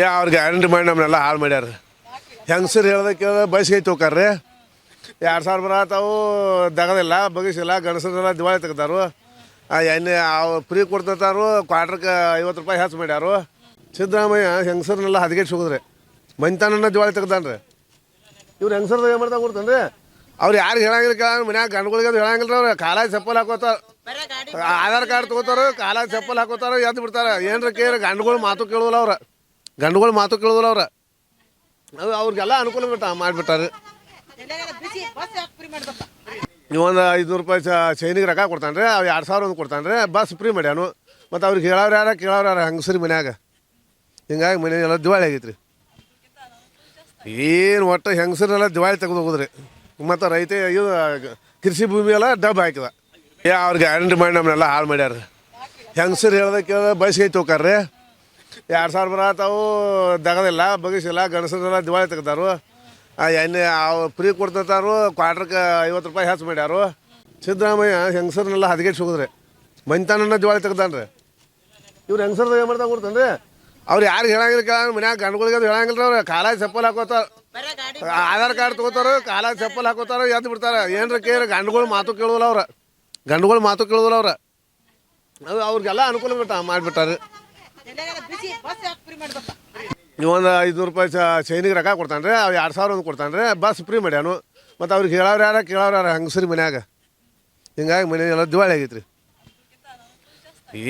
ಯಾ ಅವ್ರು ಗ್ಯಾರಂಟಿ ಮಾಡಿ ನಮ್ಮನ್ನೆಲ್ಲ ಹಾಳು ಮಾಡ್ಯಾರ ಹೆಂಗಸರು ಹೇಳ್ದ ಕೇಳ ಬಸ್ಗೆ ರೀ ಎರಡು ಸಾವಿರ ಬರತ್ತಾವು ದಗದಿಲ್ಲ ಬಗಿಸಿಲ್ಲ ಗಣಸರೆಲ್ಲ ದಿವಾಳಿ ತೆಗ್ದಾರು. ಎಣ್ಣೆ ಅವ್ರು ಫ್ರೀ ಕೊಡ್ತಾರು ಕ್ವಾರ್ಟ್ರಕ್ಕೆ ಐವತ್ತು ರೂಪಾಯಿ ಹೆಚ್ಚು ಮಾಡ್ಯಾರು. ಸಿದ್ದರಾಮಯ್ಯ ಹೆಂಗಸರನ್ನೆಲ್ಲ ಹದಗೆಟ್ಟು ಹೋಗಿದ್ರಿ. ಮಂತಾನನ್ನ ದಿವಾಳಿ ತೆಗ್ದಾನ್ರಿ. ಇವ್ರು ಹೆಂಗಸರ್ದಾಗ ಏನು ಮಾಡ್ತಾ ಕೊಡ್ತಾನೆ ಅವ್ರು ಯಾರಿಗೆ ಹೇಳಂಗಿಲ್ಲ ಕೇಳ ಮನ್ಯಾಗ ಗಂಡುಗಳಿಗೆ ಅದು ಹೇಳಂಗಿಲ್ಲ ಅವ್ರು. ಕಾಲ ಚಪ್ಪಲ್ ಹಾಕೋತಾರ. ಆಧಾರ್ ಕಾರ್ಡ್ ತಗೋತಾರ ಕಾಲ ಚಪ್ಪಲ್ ಹಾಕೋತಾರ, ಎದ್ದು ಬಿಡ್ತಾರೆ. ಏನ್ರ ಕೇಳಿ ಗಂಡುಗಳು ಮಾತು ಕೇಳುವಲ್ಲ ಅವ್ರ. ಗಂಡುಗಳು ಮಾತು ಕೇಳೋದಿಲ್ಲ ಅವ್ರ. ಅದು ಅವ್ರಿಗೆಲ್ಲ ಅನುಕೂಲ ಬಿಟ್ಟ ಮಾಡಿಬಿಟ್ಟಾರೆ. ಒಂದು ಐದುನೂರು ರೂಪಾಯಿ ಚೈನಿಗೆ ರೊಕ್ಕ ಕೊಡ್ತಾನೆ ರೀ ಅವು ಎರಡು ಸಾವಿರ ಒಂದು ಕೊಡ್ತಾನೆ ರೀ ಬಸ್ ಫ್ರೀ ಮಾಡ್ಯಾನು. ಮತ್ತು ಅವ್ರಿಗೆ ಹೇಳೋರು ಯಾರ, ಕೇಳೋರು ಯಾರ, ಹಂಗಸ್ರಿ ಮನ್ಯಾಗ. ಹಿಂಗಾಗಿ ಮನೆ ದಿವಾಳಿ ಆಗೈತೆ ಏನು ಒಟ್ಟು ಹೆಂಗಸರೆಲ್ಲ ದಿವಾಳಿ ತೆಗೆದು ಹೋಗುದ್ರಿ. ಮತ್ತು ರೈತ ಇದು, ಕೃಷಿ ಭೂಮಿ ಎಲ್ಲ ಡಬ್ ಹಾಕಿದ. ಯಾ ಅವ್ರಿಗೆ ಗ್ಯಾರಂಟಿ ಮಾಡಿ ನಮ್ಮನ್ನೆಲ್ಲ ಹಾಳು ಮಾಡ್ಯಾರ ಹೆಂಗಸರು ಹೇಳ್ದ ಕೇಳ್ದೆ ಬಸ್ಗೆ ಹೋಗ್ತಾರ್ರಿ ಎರಡು ಸಾವಿರ ಬರತ್ತಾವು ದಗದಿಲ್ಲ ಬಗಿಸಿಲ್ಲ ಗಣಸರೆಲ್ಲ ದಿವಾಳಿ ತೆಗ್ದಾರು. ಎಣ್ಣೆ ಅವ್ರು ಫ್ರೀ ಕೊಡ್ತಾರು ಕ್ವಾರ್ಟ್ರಕ್ಕೆ ಐವತ್ತು ರೂಪಾಯಿ ಹೆಚ್ಚು ಮಾಡ್ಯಾರು. ಸಿದ್ದರಾಮಯ್ಯ ಹೆಂಗಸರನ್ನೆಲ್ಲ ಹದಗೆಟ್ಟು ಹೋಗಿದ್ರಿ. ಮಂತಾನನ್ನ ದಿವಾಳಿ ತೆಗ್ದಾನ್ರಿ. ಇವ್ರು ಹೆಂಗಸರ್ದ ಏನು ಮಾಡ್ತಾ ಕೊಡ್ತಾನೆ ರೀ ಅವ್ರು ಯಾರು ಹೇಳಂಗಿಲ್ಲ ಕೇಳ, ಮನ್ಯಾಗ ಗಂಡುಗಳಿಗೆ ಅದು ಹೇಳಂಗಿಲ್ಲ ಅವ್ರು. ಕಾಲ ಚಪ್ಪಲ್ ಹಾಕೋತಾರ. ಆಧಾರ್ ಕಾರ್ಡ್ ತೊಗೋತಾರ ಕಾಲ ಚಪ್ಪಲ್ ಹಾಕೋತಾರ, ಎದ್ದು ಬಿಡ್ತಾರೆ. ಏನ್ರ ಕೇಳಿ, ಗಂಡುಗಳು ಮಾತು ಕೇಳುವಲ್ಲ ಅವ್ರ. ಗಂಡುಗಳು ಮಾತು ಕೇಳುವಲ್ಲ ಅವ್ರ. ಅದು ಅವ್ರಿಗೆಲ್ಲ ಅನುಕೂಲ ಬಿಟ್ಟ ಮಾಡಿಬಿಟ್ಟಾರೆ. ಒಂದು ಐದುನೂರು ರೂಪಾಯಿ ಚೈನಿಗೆ ರೊಕ್ಕ ಕೊಡ್ತಾನೆ ರೀ ಅವು ಎರಡು ಸಾವಿರ ಒಂದು ಕೊಡ್ತಾನೆ ರೀ ಬಸ್ ಫ್ರೀ ಮಾಡ್ಯಾನು. ಮತ್ತು ಅವ್ರಿಗೆ ಹೇಳೋರು ಯಾರ, ಕೇಳೋರು ಯಾರ ಹಂಗಸ್ರಿ ಮನ್ಯಾಗ? ಹಿಂಗಾಗಿ ಮನೆ ಎಲ್ಲ ದಿವಾಳಿ ಆಗೈತೆ ರೀ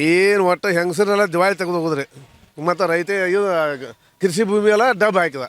ಏನು ಒಟ್ಟು ಹೆಂಗಸರೆಲ್ಲ ದಿವಾಳಿ ತೆಗೆದು ಹೋಗುದ್ರಿ. ಮತ್ತು ರೈತ ಇದು, ಕೃಷಿ ಭೂಮಿ ಎಲ್ಲ ಡಬ್ ಹಾಕಿದ.